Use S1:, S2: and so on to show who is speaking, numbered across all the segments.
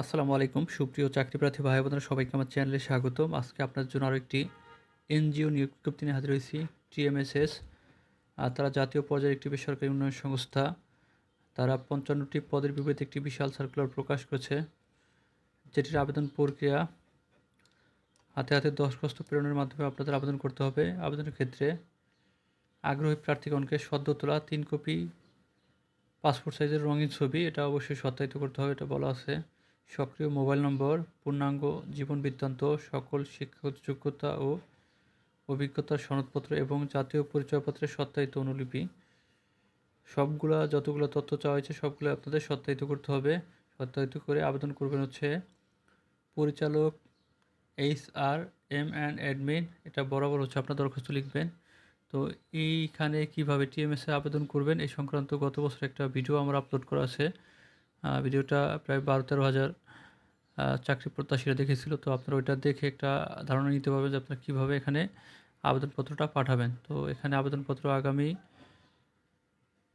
S1: আসসালামু আলাইকুম। সুপ্রিয় চাকরি প্রার্থী ভাই বোনেরা সবাইকে আমার চ্যানেলে স্বাগতম। আজকে আপনার জন্য আরও একটি এনজিও নিয়োগ বিজ্ঞপ্তি নিয়ে হাজির হয়েছি, টিএমএসএস। আর তারা জাতীয় পর্যায়ের একটি বেসরকারি উন্নয়ন সংস্থা। তারা পঞ্চান্নটি পদের বিপরীতে একটি বিশাল সার্কুলার প্রকাশ করেছে, যেটির আবেদন প্রক্রিয়া হাতে হাতে দরখাস্ত প্রেরণের মাধ্যমে আপনাদের আবেদন করতে হবে। আবেদনের ক্ষেত্রে আগ্রহী প্রার্থীগণকে সদ্য তোলা তিন কপি, পাসপোর্ট সাইজের রঙিন ছবি, এটা অবশ্যই সত্যায়িত করতে হবে, এটা বলা আছে। সক্রিয় মোবাইল নম্বর, পূর্ণাঙ্গ জীবন বৃত্তান্ত, সকল শিক্ষাগত যোগ্যতা ও অভিজ্ঞতার সনদপত্র এবং জাতীয় পরিচয়পত্রের সত্যায়িত অনুলিপি। সবগুলা, যতগুলো তথ্য চাওয়া হয়েছে, সবগুলো আপনাদের সত্যায়িত করতে হবে। সত্যায়িত করে আবেদন করবেন হচ্ছে পরিচালক H R M and admin. এটা বরাবর হচ্ছে আপনার দরখাস্ত লিখবেন। তো এইখানে কীভাবে টিএমএসে আবেদন করবেন, এই সংক্রান্ত গত বছর একটা ভিডিও আমরা আপলোড করা আছে। ভিডিওটা প্রায় বারো তেরো হাজার চাকরি প্রত্যাশীরা দেখেছিল। তো আপনারা ওইটা দেখে একটা ধারণা নিতে পারবেন যে আপনারা কীভাবে এখানে আবেদনপত্রটা পাঠাবেন। তো এখানে আবেদনপত্র আগামী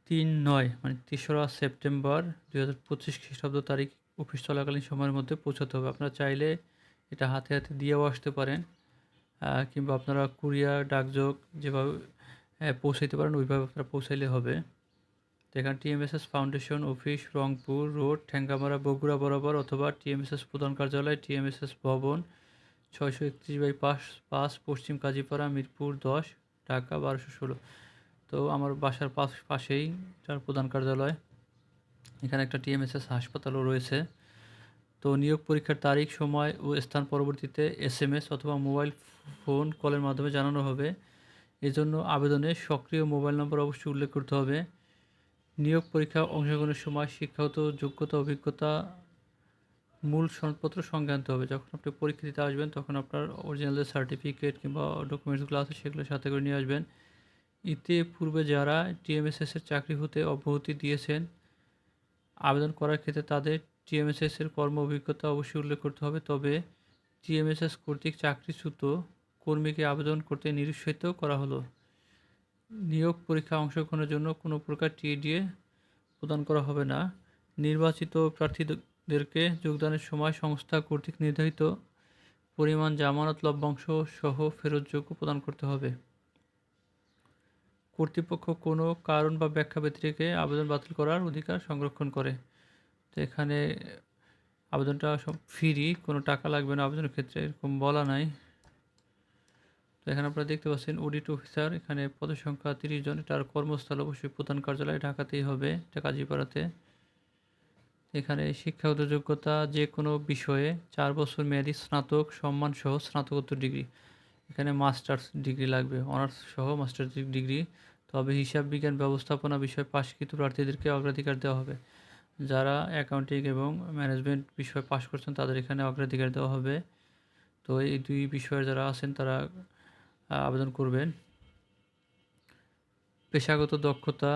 S1: তিন নয় মানে তেসরা সেপ্টেম্বর দুই হাজার পঁচিশ খ্রিস্টাব্দ তারিখ অফিস চলাকালীন সময়ের মধ্যে পৌঁছাতে হবে। আপনারা চাইলে এটা হাতে হাতে দিয়েও আসতে পারেন কিংবা আপনারা কুরিয়ার, ডাকযোগ যেভাবে পৌঁছাইতে পারেন, ওইভাবে আপনারা পৌঁছাইলে হবে। তো এখানে TMSS foundation, office, Rangpur, road Thengamara Bogura বরাবর অথবা টিএমএসএস প্রধান কার্যালয়, টিএমএসএস ভবন, ছয়শো একত্রিশ বাই পাঁচ পাঁচ পশ্চিম কাজীপাড়া, মিরপুর দশ, ঢাকা বারোশো ষোলো। তো আমার বাসার পাশ, পাশেই তার প্রধান কার্যালয়। এখানে একটা টিএমএসএস হাসপাতালও রয়েছে। তো নিয়োগ পরীক্ষার তারিখ, সময় ও স্থান পরবর্তীতে এসএমএস অথবা মোবাইল ফোন কলের মাধ্যমে জানানো হবে। এজন্য আবেদনে সক্রিয় মোবাইল নম্বর অবশ্যই উল্লেখ করতে হবে। নিয়োগ পরীক্ষা অংশগ্রহণের সময় শিক্ষাগত যোগ্যতা, অভিজ্ঞতা, মূল সনদপত্র সঙ্গে আনতে হবে। যখন আপনি পরীক্ষা দিতে আসবেন, তখন আপনার অরিজিনাল সার্টিফিকেট কিংবা ডকুমেন্টসগুলো আছে, সেগুলো সাথে করে নিয়ে আসবেন। ইতে পূর্বে যারা টিএমএসএস এর চাকরি হতে অব্যাহতি দিয়েছেন, আবেদন করার ক্ষেত্রে তাদের টিএমএসএস এর কর্ম অভিজ্ঞতা অবশ্যই উল্লেখ করতে হবে। তবে টিএমএসএস কর্তৃক চাকরিচ্যুত কর্মীকে আবেদন করতে নিরুৎসাহিত করা হলো। নিয়োগ পরীক্ষা অংশগ্রহণের জন্য কোনো প্রকার টিএডিএ প্রদান করা হবে না। নির্বাচিত প্রার্থীদেরকে যোগদানের সময় সংস্থা কর্তৃক নির্ধারিত পরিমাণ জামানত, লভ্যাংশ সহ ফেরতযোগ্য প্রদান করতে হবে। কর্তৃপক্ষ কোনো কারণ বা ব্যাখ্যা ব্যতিরেকে আবেদন বাতিল করার অধিকার সংরক্ষণ করে। তো এখানে আবেদনটা সব ফ্রি, কোনো টাকা লাগবে না আবেদনের ক্ষেত্রে, এরকম বলা নাই। তো এখানে আপনারা দেখতে পাচ্ছেন অডিট অফিসার, এখানে পদের সংখ্যা তিরিশ জন। এটার কর্মস্থল অবশ্যই প্রধান কার্যালয় ঢাকাতেই হবে, এটা কাজীপাড়াতে। এখানে শিক্ষাগত যোগ্যতা যে কোনো বিষয়ে চার বছর মেয়াদী স্নাতক, সম্মান সহ স্নাতকোত্তর ডিগ্রি। এখানে মাস্টার্স ডিগ্রি লাগবে, অনার্স সহ মাস্টার্স ডিগ্রি। তবে হিসাব বিজ্ঞান ব্যবস্থাপনা বিষয়ে পাশকৃত প্রার্থীদেরকে অগ্রাধিকার দেওয়া হবে। যারা অ্যাকাউন্টিং এবং ম্যানেজমেন্ট বিষয়ে পাশ করছেন, তাদের এখানে অগ্রাধিকার দেওয়া হবে। তো এই দুই বিষয়ে যারা আছেন, তারা আবেদন করবেন। পেশাগত দক্ষতা,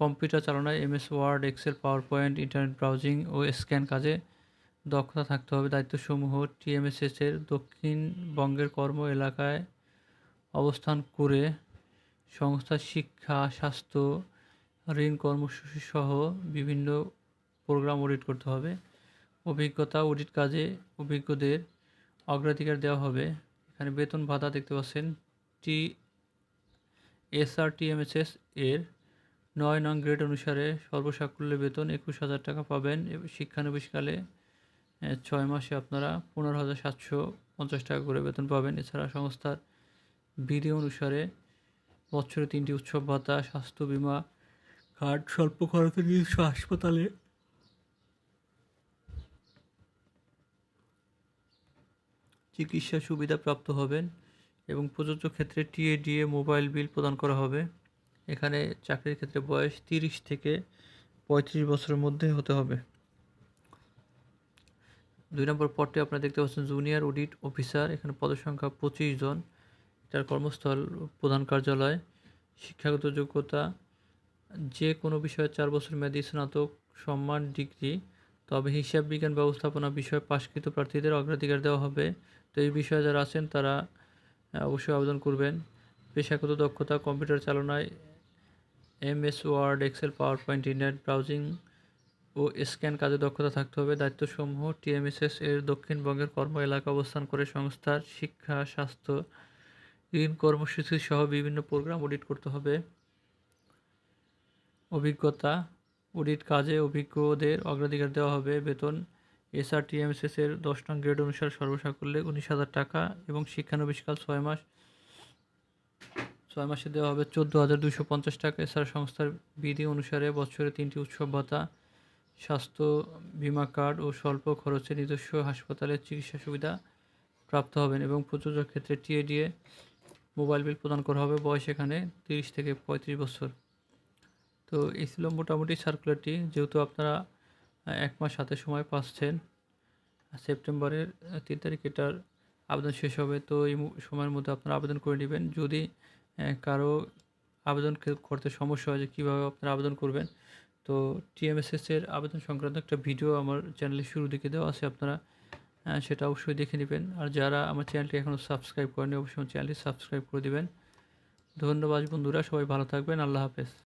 S1: computer চালনায় MS, Word, Excel PowerPoint internet browsing ও স্ক্যান কাজে দক্ষতা থাকতে হবে। দায়িত্বসমূহ টিএমএসএস এর দক্ষিণবঙ্গের কর্ম এলাকায় অবস্থান করে সংস্থার শিক্ষা, স্বাস্থ্য, ঋণ কর্মসূচি সহ বিভিন্ন প্রোগ্রাম অডিট করতে হবে। অভিজ্ঞতা, অডিট কাজে অভিজ্ঞদের অগ্রাধিকার দেওয়া হবে। এখানে বেতন ভাতা দেখতে পাচ্ছেন। টি এসআরটিএমএসএস এর নয় নং গ্রেড অনুসারে সর্বসাকুল্যে বেতন একুশ হাজার টাকা পাবেন। শিক্ষানবিশকালে ছয় মাসে আপনারা পনেরো হাজার সাতশো পঞ্চাশ টাকা করে বেতন পাবেন। এছাড়া সংস্থার বিধি অনুসারে বছরে তিনটি উৎসব ভাতা, স্বাস্থ্য বিমা কার্ড, স্বল্প খরচে নিজস্ব হাসপাতালে চিকিৎসা সুবিধা প্রাপ্ত হবেন এবং প্রযোজ্য ক্ষেত্রে টিএডিএ মোবাইল বিল প্রদান করা হবে। এখানে চাকরির ক্ষেত্রে বয়স তিরিশ থেকে পঁয়ত্রিশ বছরের মধ্যে হতে হবে। দুই নম্বর পদটি আপনারা দেখতে পাচ্ছেন, জুনিয়র অডিট অফিসার। এখানে পদসংখ্যা পঁচিশ জন। তার কর্মস্থল প্রধান কার্যালয়। শিক্ষাগত যোগ্যতা যে কোনো বিষয়ে চার বছর মেয়াদী স্নাতক সম্মান ডিগ্রি। তবে হিসাব বিজ্ঞান ব্যবস্থাপনা বিষয়ে পাশকৃত প্রার্থীদের অগ্রাধিকার দেওয়া হবে। তো এই বিষয়ে যারা আছেন, তারা অবশ্যই আবেদন করবেন। পেশাগত দক্ষতা, computer চালনায় MS, Word, Excel PowerPoint internet browsing ও স্ক্যান কাজে দক্ষতা থাকতে হবে। দায়িত্বসমূহ টিএমএসএস এর দক্ষিণবঙ্গের কর্ম এলাকা অবস্থান করে সংস্থার শিক্ষা, স্বাস্থ্য, ঋণ কর্মসূচি সহ বিভিন্ন প্রোগ্রাম অডিট করতে হবে। অভিজ্ঞতা অডিট কাজে অভিজ্ঞদের অগ্রাধিকার দেওয়া হবে। বেতন এসআর টিএমএসএস এর দশ নং গ্রেড অনুসারে সর্বসাকুল্যে উনিশ হাজার টাকা এবং শিক্ষানবিশকাল ছয় মাস, ছয় মাসে দেওয়া হবে চোদ্দ হাজার দুশো পঞ্চাশ টাকা। এছাড়া সংস্থার বিধি অনুসারে বছরে তিনটি উৎসব, ভাতা, স্বাস্থ্য বিমা কার্ড ও স্বল্প খরচে নিজস্ব হাসপাতালে চিকিৎসা সুবিধা প্রাপ্ত হবেন এবং প্রযোজক ক্ষেত্রে টিএডিএ মোবাইল বিল প্রদান করা হবে। বয়স এখানে তিরিশ থেকে পঁয়ত্রিশ বছর। তো এই ছিল মোটামুটি সার্কুলারটি যেহেতু আপনারা এক মাস হাতে সময় পাচ্ছেন সেপ্টেম্বরের তিন তারিখ এটার আবেদন শেষ হবে, তো এই সময়ের মধ্যে আপনারা আবেদন করে নেবেন। যদি কারও আবেদন করতে সমস্যা হয় যে কীভাবে আপনারা আবেদন করবেন, তো টিএমএসএস এর আবেদন সংক্রান্ত একটা ভিডিও আমার চ্যানেলের শুরু দিকে দেওয়া আছে, আপনারা সেটা অবশ্যই দেখে নেবেন। আর যারা আমার চ্যানেলটি এখনও সাবস্ক্রাইব করেনি অবশ্যই চ্যানেলটি সাবস্ক্রাইব করে দেবেন। ধন্যবাদ বন্ধুরা, সবাই ভালো থাকবেন, আল্লাহ হাফেজ।